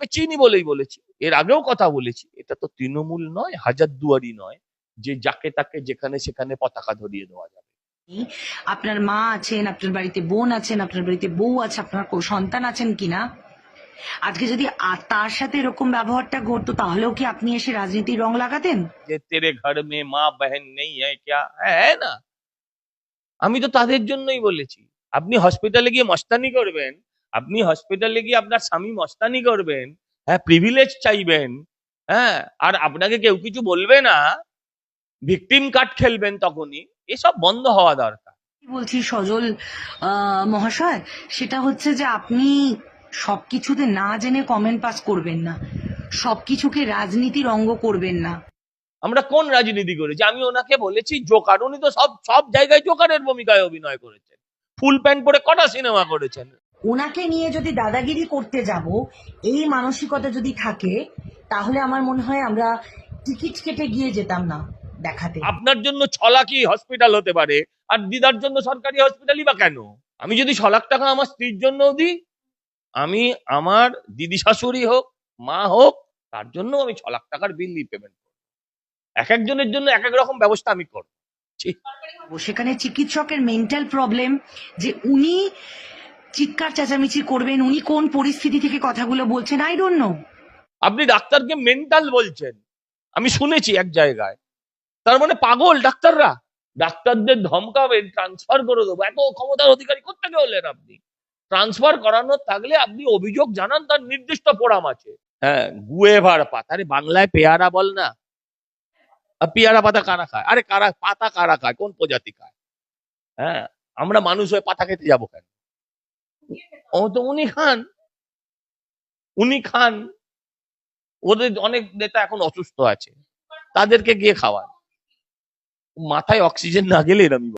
ওকে চিনি বলেই বলেছি। এর আগেও কথা বলেছি। এটা তো তৃণমূল নয় হাজার দুয়ারি নয় যে যাকে তাকে যেখানে সেখানে পতাকা ধরিয়ে দেওয়া যাবে। আপনার মা আছেন আপনার বাড়িতে বোন আছেন আপনার বাড়িতে বউ আছে আপনার সন্তান আছেন কিনা? আজকে যদি তার সাথে এরকম ব্যবহারটা ঘটতো তাহলেও কি আপনি এসে রাজনীতির রং লাগাতেন? যে তেরে ঘর মে মা বহন নেই হ্যায় ক্যা? হ্যাঁ না। আমি তো তাদের জন্যই বলেছি। আপনি হসপিটালে গিয়ে মস্তানি করবেন আপনি হসপিটালে গিয়ে আপনার স্বামী মস্তানি করবেন হ্যাঁ প্রিভিলেজ চাইবেন হ্যাঁ আর আপনাকে কেউ কিছু বলবে না ভিকটিম কার্ড খেলবেন তখনই এসব বন্ধ হওয়া দরকার। কি বলছি সজল মহাশয়? সেটা হচ্ছে যে আপনি সবকিছুতে না জেনে কমেন্ট পাস করবেন না সবকিছুকে রাজনীতির অঙ্গ করবেন না। আমরা কোন রাজনীতি করেছি? আমি ওনাকে বলেছি জোকার উনি তো সব সব জায়গায় জোকারের ভূমিকায় অভিনয় করেছেন। ফুল প্যান্ট পরে কটা সিনেমা করেছেন? ওনাকে নিয়ে যদি দাদাগিরি করতে যাব এই মানসিকতা যদি থাকে তাহলে আমার মনে হয় আমরা টিকিট কেটে গিয়ে যেতাম না দেখাতে। আপনার জন্য ছ লাখই হসপিটাল হতে পারে আর দিদার জন্য সরকারি হসপিটালই বা কেন? আমি যদি ছ লাখ টাকা আমার স্ত্রীর জন্য দিই আমি আমার দিদি শাশুড়ি হোক মা হোক তার জন্য আমি ছ লাখ টাকার বিল পেমেন্ট করব। এক একজনের জন্য এক এক রকম ব্যবস্থা আমি করব। সেখানে চিকিৎসকের মেন্টাল প্রবলেম যে উনি চিৎকার চেঁচামেচি করবেন, উনি কোন পরিস্থিতি থেকে কথাগুলো বলছেন? আই ডোন্ট নো আপনি ডাক্তারকে মেন্টাল বলছেন। আমি শুনেছি এক জায়গায়। তার মানে পাগল ডাক্তাররা। ডাক্তারদের ধমকাবেন ট্রান্সফার করে দেবো। এত ক্ষমতার অধিকারী কোথেকে হলেন আপনি? ট্রান্সফার করানোর থাকলে আপনি অভিযোগ জানান, তার নির্দিষ্ট ফোরাম আছে। হ্যাঁ গুয়েভার পাতা। আরে বাংলায় পেয়ারা বল না। পেয়ারা পাতা কারা খায়? আরে কারা, পাতা কারা খায়? কোন প্রজাতি খায়? হ্যাঁ আমরা মানুষ হয়ে পাতা খেতে যাব কেন? ও তো উনি খান। উনি খান। ওদের অনেক নেতা এখন অসুস্থ আছে। তাদেরকে গিয়ে খাওয়ায় মাথায় অক্সিজেন না গেলে এরমই